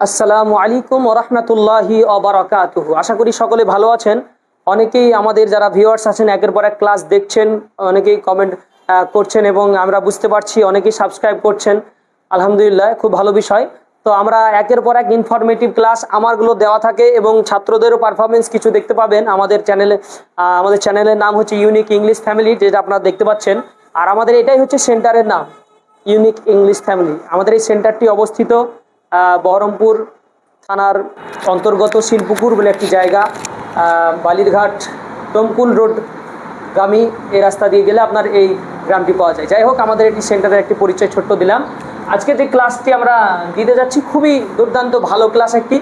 আসসালামু আলাইকুম ওরহমতুল্লাহি অবরাকাতুহ আশা করি সকলে ভালো আছেন। অনেকেই আমাদের যারা ভিউয়ার্স আছেন, একের পর এক ক্লাস দেখছেন, অনেকেই কমেন্ট করছেন এবং আমরা বুঝতে পারছি অনেকেই সাবস্ক্রাইব করছেন। আলহামদুলিল্লাহ, খুব ভালো বিষয়। তো আমরা একের পর এক ইনফরমেটিভ ক্লাস আমারগুলো দেওয়া থাকে এবং ছাত্রদেরও পারফরমেন্স কিছু দেখতে পাবেন। আমাদের চ্যানেলে আমাদের চ্যানেলের নাম হচ্ছে ইউনিক ইংলিশ ফ্যামিলি যেটা আপনারা দেখতে পাচ্ছেন। আর আমাদের এটাই হচ্ছে সেন্টারের নাম ইউনিক ইংলিশ ফ্যামিলি আমাদের এই সেন্টারটি অবস্থিত বহরমপুর থানার অন্তর্গত শিলপুকুর বলে একটি জায়গা বালিরঘাট টমকুল রোড গামী এই রাস্তা দিয়ে গেলে আপনার এই গ্রামটি পাওয়া যায়। যাই হোক, আমাদের এটি সেন্টারের একটি পরিচয় ছোট্ট দিলাম। আজকে যে ক্লাসটি আমরা দিতে যাচ্ছি, খুবই দুর্দান্ত, ভালো ক্লাস একটি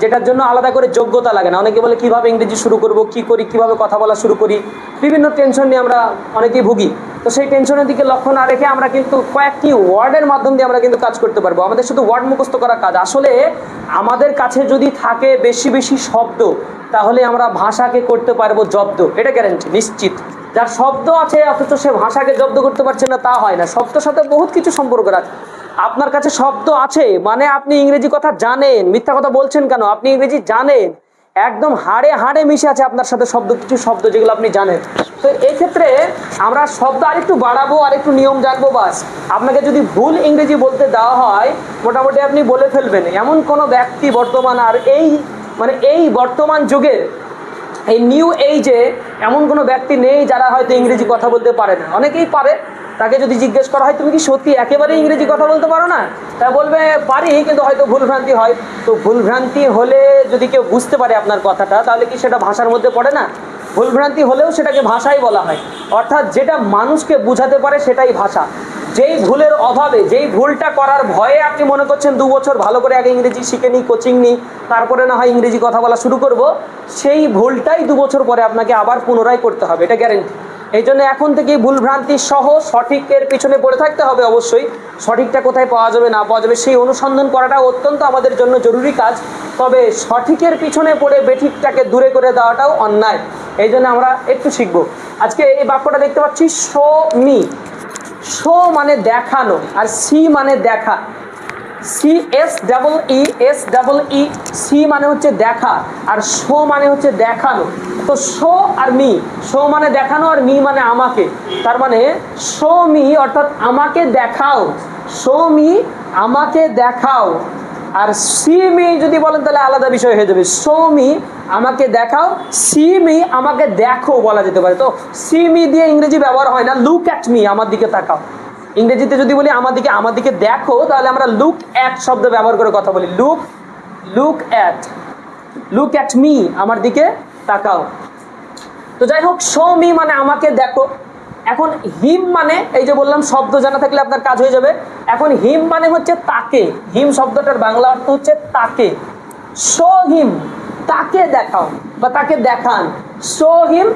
যেটার জন্য আলাদা করে যোগ্যতা লাগে না। অনেকে বলে, কীভাবে ইংরেজি শুরু করব? কি করি? কীভাবে কথা বলা শুরু করি? বিভিন্ন টেনশন নিয়ে আমরা অনেকেই ভুগি। তো সেই টেনশনের দিকে লক্ষ্য না রেখে আমরা কিন্তু কয়েকটি ওয়ার্ডের মাধ্যম দিয়ে আমরা কিন্তু কাজ করতে পারব। আমাদের শুধু ওয়ার্ড মুখস্থ করা কাজ। আসলে আমাদের কাছে যদি থাকে বেশি বেশি শব্দ, তাহলে আমরা ভাষাকে করতে পারব জব্দ। এটা গ্যারেন্টি নিশ্চিত। যার শব্দ আছে, অথচ সে ভাষাকে জব্দ করতে পারছে না, তা হয় না। শব্দের সাথে বহুত কিছু সম্পর্ক রাখে। আপনার কাছে শব্দ আছে মানে আপনি ইংরেজি কথা জানেন, মিথ্যা কথা বলছেন কেন? আপনি ইংরেজি জানেন, একদম হাড়ে হাড়ে মিশে আছে আপনার সাথে শব্দ, কিছু শব্দ যেগুলো আপনি জানেন। তো এই ক্ষেত্রে আমরা শব্দ আরেকটু বাড়াবো, আরেকটু নিয়ম জানব বাস। আপনাকে যদি ভুল ইংরেজি বলতে দেওয়া হয়, মোটামুটি আপনি বলে ফেলবেন। এমন কোনো ব্যক্তি বর্তমান আর এই মানে এই বর্তমান যুগের, এই নিউ এইজে এমন কোনো ব্যক্তি নেই যারা হয়তো ইংরেজি কথা বলতে পারে না। অনেকেই পারে তাকে যদি জিজ্ঞেস করা হয়, তুমি কি সত্যি একেবারে ইংরেজি কথা বলতে পারো না? তা বলবে, পারি, কিন্তু হয়তো ভুলভ্রান্তি হয়। তো ভুলভ্রান্তি হলে যদি কেউ বুঝতে পারে আপনার কথাটা, তাহলে কি সেটা ভাষার মধ্যে পড়ে না? ভুলভ্রান্তি হলেও সেটাকে ভাষাই বলা হয়। অর্থাৎ যেটা মানুষকে বুঝাতে পারে সেটাই ভাষা। যেই ভুলের অভাবে, যেই ভুলটা করার ভয়ে আপনি মনে করছেন দু বছর ভালো করে আগে ইংরেজি শিখে নিই কোচিং নিই তারপরে না হয় ইংরেজি কথা বলা শুরু করব, সেই ভুলটাই দু বছর পরে আপনাকে আবার পুনরায় করতে হবে, এটা গ্যারেন্টি এই জন্য এখন থেকেই ভুলভ্রান্তি সহ সঠিকের পিছনে পড়ে থাকতে হবে অবশ্যই। সঠিকটা কোথায় পাওয়া যাবে, না পাওয়া যাবে, সেই অনুসন্ধান করাটা অত্যন্ত আমাদের জন্য জরুরি কাজ। তবে সঠিকের পিছনে পড়ে বেঠিকটাকে দূরে করে দেওয়াটাও অন্যায়। এই জন্য আমরা একটু শিখব। আজকে এই বাক্যটা দেখতে পাচ্ছি শো মি। শো মানে দেখানো, আর সি মানে দেখা। C S double E S double E C মানে হচ্ছে দেখা, আর শো মানে হচ্ছে দেখানো। তো শো আর মি শো মানে দেখানো আর মি মানে আমাকে। তার মানে শো মি অর্থাৎ আমাকে দেখাও। শো মি আমাকে দেখাও। আর সি, মি যদি বলেন তাহলে আলাদা বিষয় হয়ে যাবে। শো মি আমাকে দেখাও, সি, মি আমাকে দেখো বলা যেতে পারে। তো সি, মি দিয়ে ইংরেজি ব্যবহার হয় না। লুক অ্যাট মি আমার দিকে তাকাও। ইংরেজিতে যদি বলি, আমার দিকে দেখো, তাহলে আমরা লুক অ্যাট শব্দ ব্যবহার করে কথা বলি। Look look at look at me আমার দিকে তাকাও। তো যাই হোক শো মি মানে আমাকে দেখো। এখন হিম মানে এই যে বললাম, শব্দ জানা থাকলে আপনার কাজ হয়ে যাবে। এখন হিম মানে হচ্ছে তাকে। হিম শব্দটার বাংলা অর্থ হচ্ছে তাকে। শো হিম তাকে দেখাও বা তাকে দেখান। শো হিম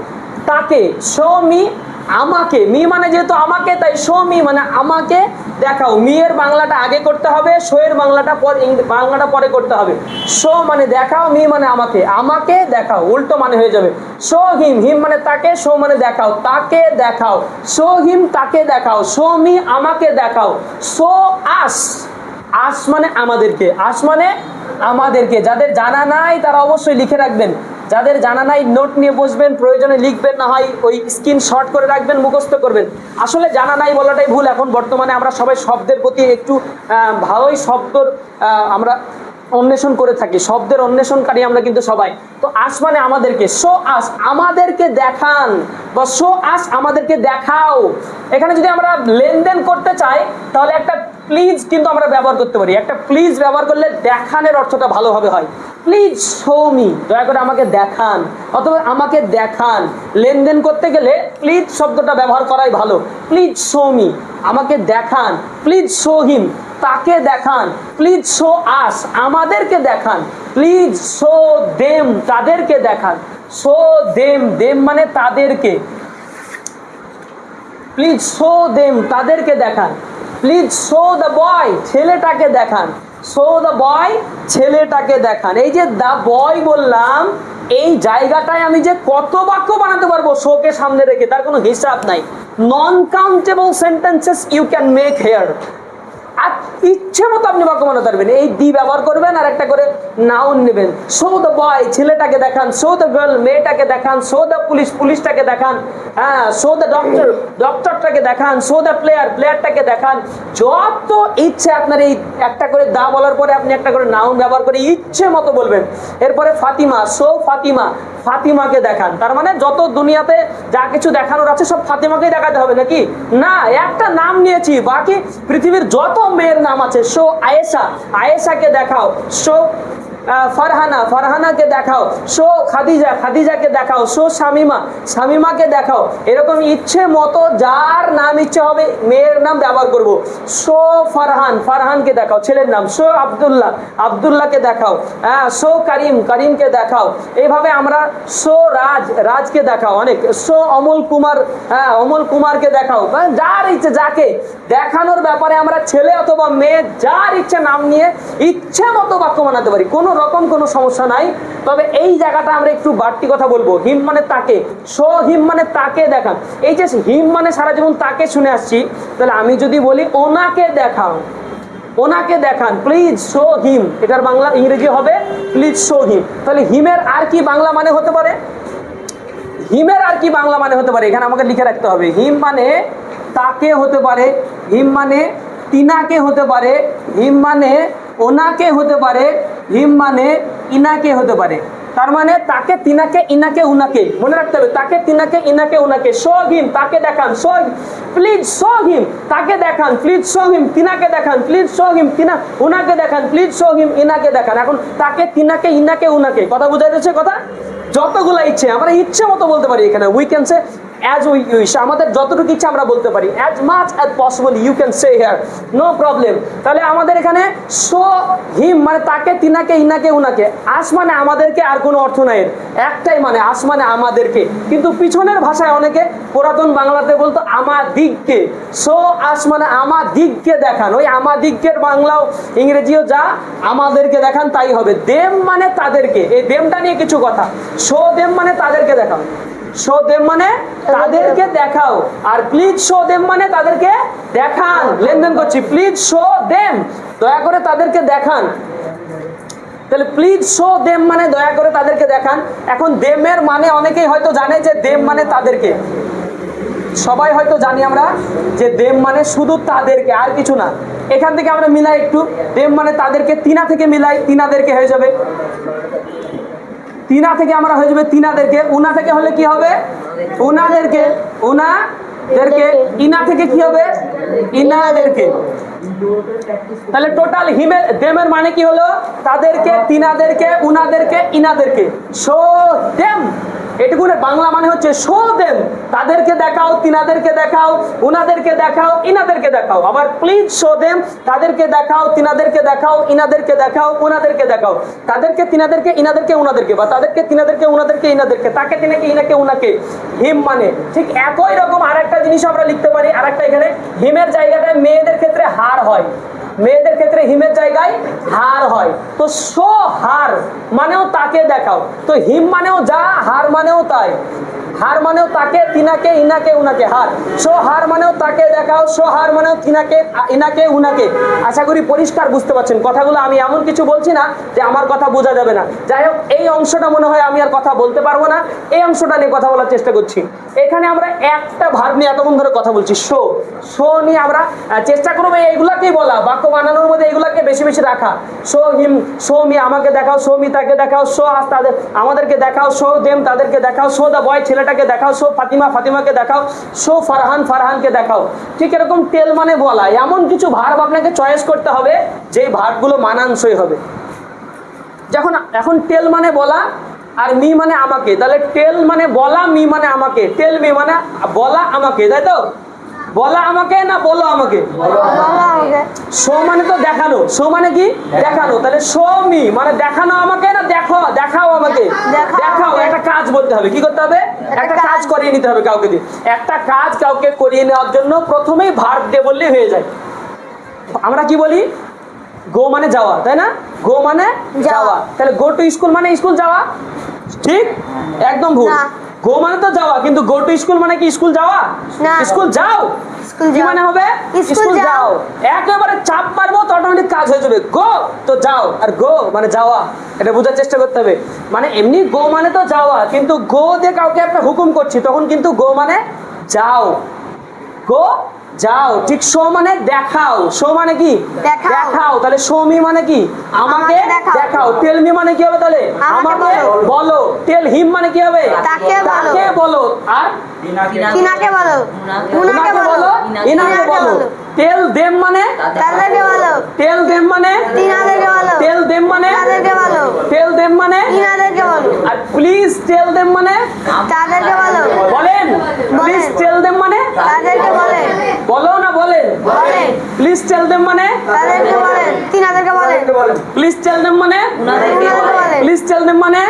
তাকে। শো মি আমাকে, মি মানে যেহেতু আমাকে, তাই শো মি মানে আমাকে দেখাও। মি এর বাংলাটা আগে করতে হবে শো এর বাংলাটা পর বাংলাটা পরে করতে হবে। শো মানে দেখাও, মি মানে আমাকে। আমাকে দেখাও, উল্টো মানে হয়ে যাবে। শো হিম হিম মানে তাকে শো মানে দেখাও। তাকে দেখাও। শো হিম তাকে দেখাও। শো মি আমাকে দেখাও। Show us. আস মানে আমাদেরকে। আস মানে আমাদেরকে। যাদের জানা নাই, তারা অবশ্যই লিখে রাখবেন। যাদের জানা নাই নোট নিয়ে বসবেন, প্রয়োজনে লিখবেন, না হয় ওই স্ক্রিন শর্ট করে রাখবেন, মুখস্থ করবেন। আসলে জানা নাই বলাটাই ভুল, এখন বর্তমানে আমরা সবাই শব্দের প্রতি একটু ভালোই শব্দর আমরা অন্বেষণ করে থাকি, শব্দের অন্বেষণকারী আমরা কিন্তু সবাই। তো আস মানে আমাদেরকে, শো আস আমাদেরকে দেখান, বা শো আস আমাদেরকে দেখাও। এখানে যদি আমরা লেনদেন করতে চাই, তাহলে একটা প্লিজ কিন্তু আমরা ব্যবহার করতে পারি। একটা প্লিজ ব্যবহার করলে দেখানের অর্থটা ভালোভাবে হয়। প্লিজ শো মি দয়া করে আমাকে দেখান, অথবা আমাকে দেখান। লেনদেন করতে গেলে প্লিজ শব্দটা ব্যবহার করাই ভালো। প্লিজ শো মি আমাকে দেখান প্লিজ শো হিম তাকে দেখান। প্লিজ শো আস আমাদেরকে দেখান। প্লিজ শো দেম তাদেরকে দেখান। শো দেম দেম মানে তাদেরকে। প্লিজ শো দেম তাদেরকে দেখান। প্লিজ শো দ্য বয় ছেলেটাকে দেখান। শো দ্য বয় ছেলেটাকে দেখান। এই যে দ্য বয় বললাম, এই জায়গাটায় আমি যে কত বাক্য বানাতে পারব শোকে সামনে রেখে, তার কোনো হিসাব নাই। Non countable sentences you can make here ইচ্ছে মতো আপনি বাক্য বানাতে পারবেন এই দি ব্যবহার করবেন আর একটা করে নাউন নেবেন। সো দ্য বয় ছেলেটাকে দেখান সো দ্য গার্ল মেয়েটাকে দেখান সো দ্য পুলিশ, পুলিশটাকে দেখান হ্যাঁ সো দ্য ডক্টর ডক্টরটাকে দেখান সো দ্য প্লেয়ার প্লেয়ারটাকে দেখান। যত ইচ্ছে আপনার এই একটা করে দা বলার পরে আপনি একটা করে নাউন ব্যবহার করে ইচ্ছে মতো বলবেন। এরপরে ফাতিমা, সো ফাতিমা ফাতিমাকে দেখান। তার মানে যত দুনিয়াতে যা কিছু দেখানোর আছে সব ফাতিমাকেই দেখাতে হবে নাকি? না, একটা নাম নিয়েছি, বাকি পৃথিবীর যত মেয়ের নাম আছে সো আয়েশা। আয়েশাকে দেখাও সো ফারহানা, ফারহানাকে দেখাও। সো খাদিজা, খাদিজাকে দেখাও। সো শামিমা, শামিমাকে দেখাও। এরকম ইচ্ছে মতো যার নাম ইচ্ছে হবে, মেয়ের নাম ব্যবহার করব। সো ফারহান, ফারহানকে দেখাও। ছেলের নাম সো আব্দুল্লাহ, আব্দুল্লাহকে দেখাও। হ্যাঁ সো করিম, করিমকে দেখাও। এইভাবে আমরা সো রাজ, রাজকে দেখাও অনেক। সো অমল কুমার হ্যাঁ অমল কুমারকে দেখাও। যার ইচ্ছে, যাকে। দেখানোর ব্যাপারে আমরা ছেলে অথবা মেয়ে যার ইচ্ছে নাম নিয়ে ইচ্ছে মতো বাক্য বানাতে পারি। কোনো রকম কোনো সমস্যা নাই। তবে এই জায়গাটা আমরা একটু বাড়তি কথা বলব। হিম মানে তাকে। সো, হিম মানে তাকে দেখান। এই যে হিম মানে সারা জীবন তাকে শুনে আসছি, তাহলে আমি যদি বলি ওনাকে দেখাও। ওনাকে দেখান প্লিজ শো হিম এটার বাংলা ইংরেজি হবে প্লিজ শো হিম তাহলে হিমের আর কি বাংলা মানে হতে পারে? হিমের আর কি বাংলা মানে হতে পারে? এখানে আমাকে লিখে রাখতে হবে। হিম মানে তাকে হতে পারে, হিম মানে তিনাকে হতে পারে, হিম মানে ওনাকে হতে পারে হিম মানে ইনাকে হতে পারে। তার মানে তাকে তিনাকে ইনাকে উনাকে। মনে রাখতে হবে, তাকে তিনাকে ইনাকে উনাকে। শো হিম তাকে দেখান। শো প্লিজ শো হিম তাকে দেখান। প্লিজ শো হিম তিনাকে দেখান। প্লিজ শো হিম তিনা, উনাকে দেখান। প্লিজ শো হিম ইনাকে দেখান। এখন তাকে তিনাকে, ইনাকে, উনাকে। কথা বোঝা যাচ্ছে কথা? যতগুলো ইচ্ছে, আমরা ইচ্ছে মতো বলতে পারি এখানে। We can say as we wish আমাদের যতটুকু ইচ্ছে আমরা বলতে পারি। As much as possible you can say here no problem তাহলে আমাদের এখানে সো হিম মানে তাকে, তিনাকে, ইনাকে, উনাকে আস মানে আমাদেরকে আর কোনো অর্থ নাই। একটাই মানে আস মানে আমাদেরকে। কিন্তু পিছনের ভাষায় অনেকে পুরাতন বাংলাতে বলতো, আমাদিগকে। সো আস মানে আমাদিগকে দেখান। ওই আমাদিগকের বাংলাও ইংরেজিও যা আমাদেরকে দেখান, তাই হবে। দেম মানে তাদেরকে। এই দেমটা নিয়ে কিছু কথা। শো দেম মানে তাদেরকে দেখাও শো দেম মানে তাদেরকে দেখাও। আর প্লিজ শো দেম মানে তাদেরকে দেখান। লেনদেন করছি। প্লিজ শো দেম দয়া করে তাদেরকে দেখান। তাহলে প্লিজ শো দেম মানে দয়া করে তাদেরকে দেখান। এখন দেমের মানে অনেকেই হয়তো জানে যে দেম মানে তাদেরকে। সবাই হয়তো জানি আমরা যে দেম মানে শুধু তাদেরকে, আর কিছু না। এখান থেকে আমরা মিলাই একটু। দেম মানে তাদেরকে, তিনা থেকে মিলাই তিনাদেরকে হয়ে যাবে। তিনা থেকে আমরা হয়ে যাবে তিনাদেরকে। উনা থেকে হলে কি হবে? উনাদেরকে। উনাদেরকে ইনা থেকে কি হবে? ইনাদেরকে তাহলে টোটাল হিমের দেমের মানে কি হলো? তাদেরকে, তিনাদেরকে, উনাদেরকে, ইনাদেরকে। Show them. এটুকুনের বাংলা মানে হচ্ছে শো দেম। তাদেরকে দেখাও, তিনাদেরকে দেখাও, উনাদেরকে দেখাও, ইনাদেরকে দেখাও। আবার প্লিজ শো দেম। তাদেরকে দেখাও, তিনাদেরকে দেখাও, ইনাদেরকে দেখাও, উনাদেরকে দেখাও। তাদেরকে তিনাদেরকে, ইনাদেরকে, উনাদেরকে বা তাদেরকে তিনাদেরকে, উনাদেরকে, ইনাদেরকে। তাকে তিনাকে, ইনাকে, উনাকে। হিম মানে ঠিক একই রকম আরেকটা জিনিস আমরা লিখতে পারি আর একটা এখানে, হিমের জায়গাটায় মেয়েদের ক্ষেত্রে হার হয়। মেয়েদের ক্ষেত্রে হিমের জায়গায় হার হয়। তো সো হার মানেও তাকে দেখাও। তো হিম মানেও যা, হার মানেও তাই। হার মানেও তাকে, তিনাকে, ইনাকে, উনাকে, হার। সো হার মানেও তাকে দেখাও, সো হার মানেও তিনাকে, ইনাকে, উনাকে। আশা করি পরিষ্কার বুঝতে পারছেন। কথাগুলো আমি এমন কিছু বলছি না যে আমার কথা বোঝা যাবে না। যাই হোক, এই অংশটা মনে হয় আমি আর কথা বলতে পারব না। এই অংশটা নিয়ে কথা বলার চেষ্টা করছি। এখানে আমরা একটা ভার নিয়ে এতক্ষণ ধরে কথা বলছি। শো শো নিয়ে আমরা চেষ্টা করব এইগুলাকেই বলা। বাক্য বানানোর মধ্যে এগুলাকে বেশি বেশি রাখা। শো হিম শো মি আমাকে দেখাও শো মি তাকে দেখাও শো আস তাদের, আমাদেরকে দেখাও শো দেম তাদেরকে দেখাও শো দা বয় ছেলেটাকে দেখাও শো ফাতিমা ফাতিমাকে দেখাও শো ফারহান ফারহানকে দেখাও। ঠিক এরকম তেল মানে বলা এমন কিছু ভার্ব আপনাকে চয়েস করতে হবে যেই ভার্বগুলো মানানসই হবে। যখন এখন টেল মানে বলা আর মি মানে আমাকে তাহলে টেল মানে বলা মি মানে আমাকে টেল মি মানে বলা আমাকে তাই তো? বলা আমাকে না বলো আমাকে? শো মানে তো দেখানো শো মানে কি? দেখানো তাহলে শো মি মানে দেখানো আমাকে দেখো দেখাও আমাকে। দেখাও একটা কাজ বলতে হবে। কি করতে হবে? একটা কাজ। করিয়ে নিতে হবে কাউকে দিয়ে। একটা কাজ কাউকে করিয়ে নেওয়ার জন্য প্রথমেই ভার্ব দিয়ে বললে হয়ে যায়। আমরা কি বলি? গো মানে যাওয়া তাই না? গো মানে যাওয়া। তাহলে গো টু স্কুল মানে স্কুল যাওয়া? ঠিক? একদম ভুল। গো মানে তো যাওয়া কিন্তু গো টু স্কুল মানে কি স্কুল যাওয়া? না। স্কুল যাও। কি মানে হবে? স্কুল যাও। একেবারে চাপ মারবো তো অটোমেটিক কাজ হয়ে যাবে। গো তো যাও। আর গো মানে যাওয়া। এটা বোঝার চেষ্টা করতে হবে। মানে এমনি গো মানে তো যাওয়া কিন্তু গো দিয়ে কাউকে একটা হুকুম করছি তখন কিন্তু গো মানে যাও। গো যাও ঠিক শো মানে দেখাও। শো মানে কি? দেখাও। তাহলে শো মি মানে কি? আমাকে দেখাও। টেল মি মানে কি হবে তাহলে? আমাকে বলো। বলো। টেল হিম মানে কি হবে? তাকে বলো। তাকে বলো। আর? কিনাকে বলো। উনাকে বলো। ইনাকে বলো। টেল দেম মানে? তাদেরকে বলো। টেল দেম মানে? তিনাদেরকে বলো। টেল দেম মানে? তাদেরকে বলো। টেল দেম মানে? ইনাদেরকে বলো। আর প্লিজ টেল দেম মানে? তাদেরকে বলো। বলেন। প্লিজ টেল দেম মানে? তাদেরকে বলেন বলো না বলেন বলেন প্লিজ টেল দেম মানে? তাদেরকে বলেন। তিনাদেরকে বলেন। প্লিজ টেল দেম মানে? উনাদেরকে বলেন। প্লিজ টেল দেম মানে?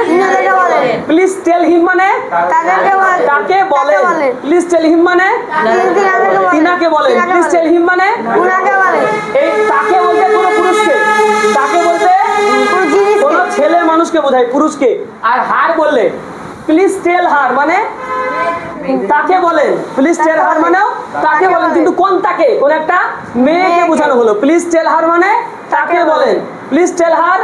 বলেন। প্লিজ টেল হিম মানে? তাদেরকে বলেন। তাকে বলেন? বলেন? প্লিজ টেল হিম মানে? তিনাকে বলেন। প্লিজ টেল হিম মানে? উনাকে বলেন। এই তাকে বলতে কোনো পুরুষকে? তাকে বলতে কোনো ছেলে মানুষকে বোঝায় পুরুষকে। আর হার বললে? প্লিজ টেল হার মানে? তাকে বলেন প্লিজ টেল হার মানেও তাকে বলেন কিন্তু কোন তাকে? কোন একটা মেয়েকে বোঝানো হলো। প্লিজ টেল হার মানে? তাকে বলেন প্লিজ টেল হার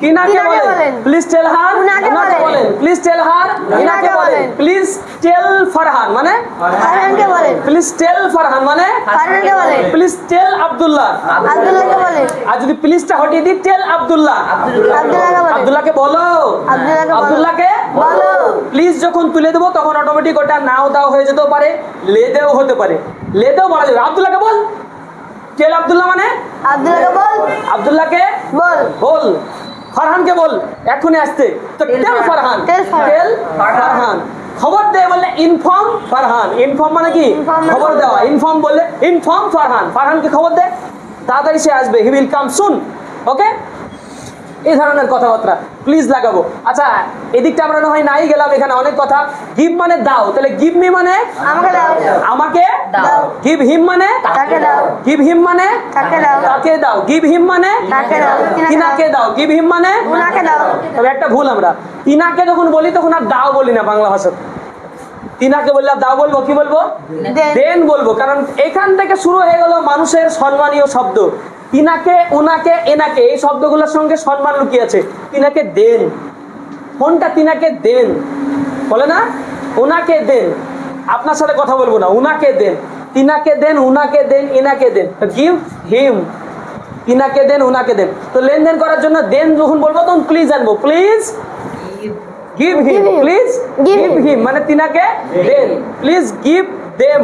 কিনাকে কিনাকে বলেন। প্লিজ টেল হার উনাকে উনাকে বলেন। প্লিজ টেল হার ইনাকে ইনাকে বলেন। প্লিজ টেল ফারহান মানে? ফারহানকে বলেন। প্লিজ টেল ফারহান মানে? ফারহানকে বলেন। প্লিজ টেল আব্দুল্লাহ আব্দুল্লাহকে বলেন। আর যদি প্লিজটা হটিয়ে দিই টেল আব্দুল্লাহ আব্দুল্লাহকে বলেন। আব্দুল্লাহকে বলো। আব্দুল্লাহকে বলো। আব্দুল্লাহকে প্লিজ যখন তুলে দেবো তখন অটোমেটিক ওটা নাও দাও হয়ে যেতেও পারে লেদেও হতে পারে। লেদেও বলা যাবে। আব্দুল্লাহকে বল। টেল আব্দুল্লাহ মানে? আব্দুল্লাহকে বল। আব্দুল্লাহকে? বল। বল। ফারহানকে বল। এখনই আসতে তো টেল ফারহান। টেল ফারহান। খবর দে বললে ইনফর্ম ফারহান। ইনফর্ম মানে কি? মানে খবর দেওয়া। ইনফর্ম বললে ইনফর্ম ফারহান। ফারহানকে খবর দে। তাড়াতাড়ি সে আসবে। হি উইল কাম সুন ওকে এই ধরনের কথাবার্তা প্লিজ লাগাবো। আচ্ছা এদিকটা আমরা না হয় নাই গেলাম এখানে অনেক কথা। গিভ মানে দাও তাহলে গিভ মি মানে? আমাকে দাও। আমাকে? দাও। গিভ হিম মানে? তাকে দাও? গিভ হিম মানে? তাকে দাও? তাকে দাও? গিভ হিম মানে? তাকে দাও? কিনাকে দাও? গিভ হিম মানে? উনাকে দাও। তবে একটা ভুল আমরা। তিনাকে যখন বলি তখন আর দাও বলি না বাংলা ভাষা তিনাকে বললে দাও বলব কি বলব? দেন বলব। কারণ এখান থেকে শুরু হয়ে গেল মানুষের সম্মানীয় শব্দ। তিনাকে ওনাকে এনাকে এই শব্দগুলোর সঙ্গে সম্মান লুকিয়ে আছে তিনাকে দেন। কোনটা তিনাকে দেন? বলে না? ওনাকে দেন। আপনার সাথে কথা বলব না। উনাকে দেন। তিনাকে দেন উনাকে দেন এনাকে দেন। গিভ হিম তিনাকে দেন উনাকে দেন। তো লেনদেন করার জন্য দেন যখন বলব তখন প্লিজ আনব। Please give him please give him মানে তিনাকে দেন। প্লিজ গিভ দেম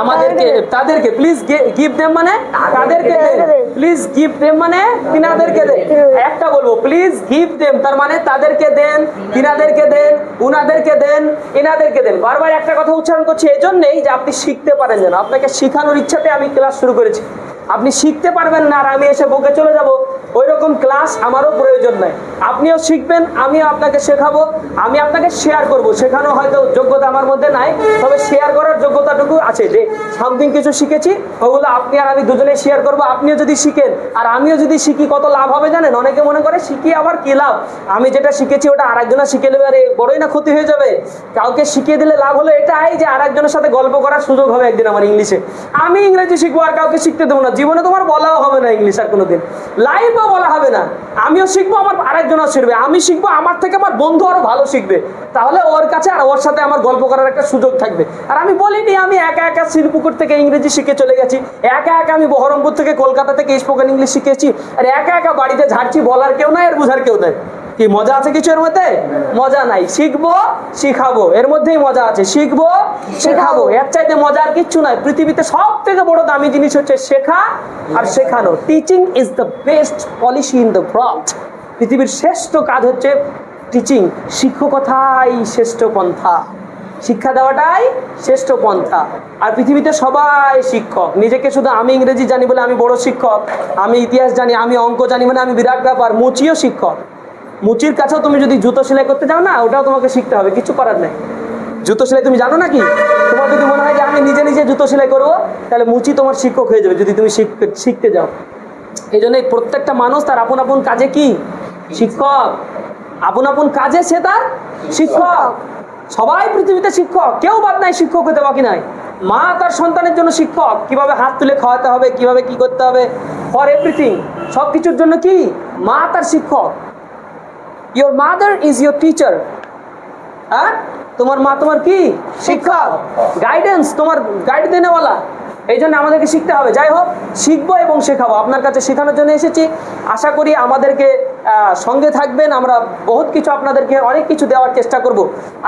আমাদেরকে, তাদেরকে প্লিজ গিভ দেম মানে তাদেরকে প্লিজ গিভ দেম মানে তিনাদেরকে দেন একটা বলব প্লিজ গিভ দেম তার মানে তাদেরকে দেন, তিনাদেরকে দেন, উনাদেরকে দেন, এনাদেরকে দেন। বারবার একটা কথা উচ্চারণ করছি এই জন্যেই যে আপনি শিখতে পারেন যেন। আপনাকে শেখানোর ইচ্ছাতে আমি ক্লাস শুরু করেছি। আপনি শিখতে পারবেন না আর আমি এসে বকে চলে যাব। ওই রকম ক্লাস আমারও প্রয়োজন নাই। আপনিও শিখবেন, আমিও আপনাকে শেখাবো, আমি আপনাকে শেয়ার করব। শেখানো হয়তো যোগ্যতা আমার মধ্যে নাই, তবে শেয়ার করার যোগ্যতাটুকু আছে। যে সামথিং কিছু শিখেছি, ওগুলো আপনি আর আমি দুজনে শেয়ার করব। আপনিও যদি শিখেন, আর আমিও যদি শিখি, কত লাভ হবে জানেন? অনেকে মনে করে, শিখি আবার কি লাভ? আমি যেটা শিখেছি, ওটা আরেকজনা শিখে নেবে, আরে বড়ই না ক্ষতি হয়ে যাবে। কাউকে শিখিয়ে দিলে লাভ হলো এটাই যে আরেকজনের সাথে গল্প করার সুযোগ হবে একদিন আমার ইংলিশে। আমি ইংরেজি শিখব আর কাউকে শিখতে দেবো না। জীবনে তোমার বলাও হবে না ইংলিশ আর কোনোদিন। লাইভও বলা হবে না। আমিও শিখব, আমার আরেকজনও শিখবে। আমি শিখব, আমার থেকে আমার বন্ধু আরও ভালো শিখবে। তাহলে ওর কাছে আর ওর সাথে আমার গল্প করার একটা সুযোগ থাকবে। আর আমি বলিনি, আমি একা একা শিলপুকুর থেকে ইংরেজি শিখে চলে গেছি। একা একা আমি বহরমপুর থেকে কলকাতা থেকে স্পোকেন ইংলিশ শিখেছি। আর একা একা বাড়িতে ঝাড়ছি, বলার কেউ নাই আর বুঝার কেউ নাই। কি মজা আছে কিছু এর মধ্যে? মজা নাই। শিখব শিখাবো। এর মধ্যেই মজা আছে। শিখব শেখাবো। এর চাইতে মজার কিচ্ছু নাই। পৃথিবীতে সব থেকে বড় দামি জিনিস হচ্ছে শেখা আর শেখানো। Teaching is the best policy in the world পৃথিবীর শ্রেষ্ঠ কাজ হচ্ছে টিচিং শিক্ষকতাই শ্রেষ্ঠ পন্থা। শিক্ষা দেওয়াটাই শ্রেষ্ঠ পন্থা। আর পৃথিবীতে সবাই শিক্ষক। নিজেকে শুধু আমি ইংরেজি জানি বলে আমি বড় শিক্ষক। আমি ইতিহাস জানি আমি অঙ্ক জানি মানে আমি বিরাট ব্যাপার। মুচিও শিক্ষক। মুচির কাছেও তুমি যদি জুতো সেলাই করতে যাও না, ওটাও তোমাকে শিখতে হবে, কিছু করার নেই। জুতো সেলাই তুমি জানো নাকি? তোমার যদি মনে হয় যে আমি নিজে নিজে জুতো সেলাই করব, তাহলে মুচি তোমার শিক্ষক হয়ে যাবে যদি তুমি শিখ- শিখতে যাও। এই জন্য প্রত্যেকটা মানুষ তার আপন আপন কাজে কি? শিক্ষক। আপন আপন কাজে সে তার শিক্ষক। সবাই পৃথিবীতে শিক্ষক, কেউ বাদ নাই শিক্ষক হতে বাকি নাই। মা তার সন্তানের জন্য শিক্ষক, কীভাবে হাত তুলে খাওয়াতে হবে, কীভাবে কি করতে হবে ফর এভরিথিং সব কিছুর জন্য কি? মা তার শিক্ষক। Your mother is your teacher হ্যাঁ তোমার মা তোমার কি? শিক্ষক। গাইডেন্স তোমার গাইড দেনেওয়ালা। এই জন্য আমাদেরকে শিখতে হবে। যাই হোক, শিখব এবং শেখাবো। আপনার কাছে শেখানোর জন্য এসেছি। আশা করি আমাদেরকে সঙ্গে থাকবেন। আমরা বহুত কিছু আপনাদেরকে অনেক কিছু দেওয়ার চেষ্টা করব।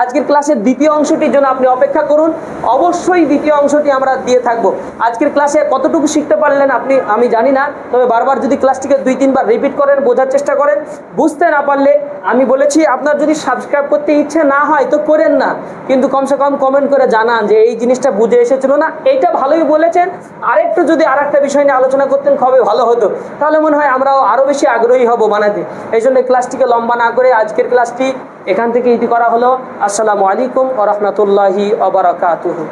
আজকের ক্লাসের দ্বিতীয় অংশটির জন্য আপনি অপেক্ষা করুন। অবশ্যই দ্বিতীয় অংশটি আমরা দিয়ে থাকব। আজকের ক্লাসে কতটুকু শিখতে পারলেন আপনি, আমি জানি না। তবে বারবার যদি ক্লাসটিকে দুই, তিনবার রিপিট করেন, বোঝার চেষ্টা করেন। বুঝতে না পারলে আমি বলেছি, আপনার যদি সাবস্ক্রাইব করতে ইচ্ছে না হয় তো করেন না। কিন্তু কমসে কম কমেন্ট করে জানান যে এই জিনিসটা বুঝে এসেছিল না। এইটা ভালোই বলেছেন। আরেকটু যদি আর একটা বিষয় নিয়ে আলোচনা করতেন, খুবই ভালো হতো। তাহলে মনে হয় আমরাও আরও বেশি আগ্রহী হব বানাতে। এই জন্য ক্লাসটিকে লম্বা না করে আজকের ক্লাসটি এখান থেকে ইতি করা হলো। আসসালামু আলাইকুম ও রহমতুল্লাহি অবরাকাতুহু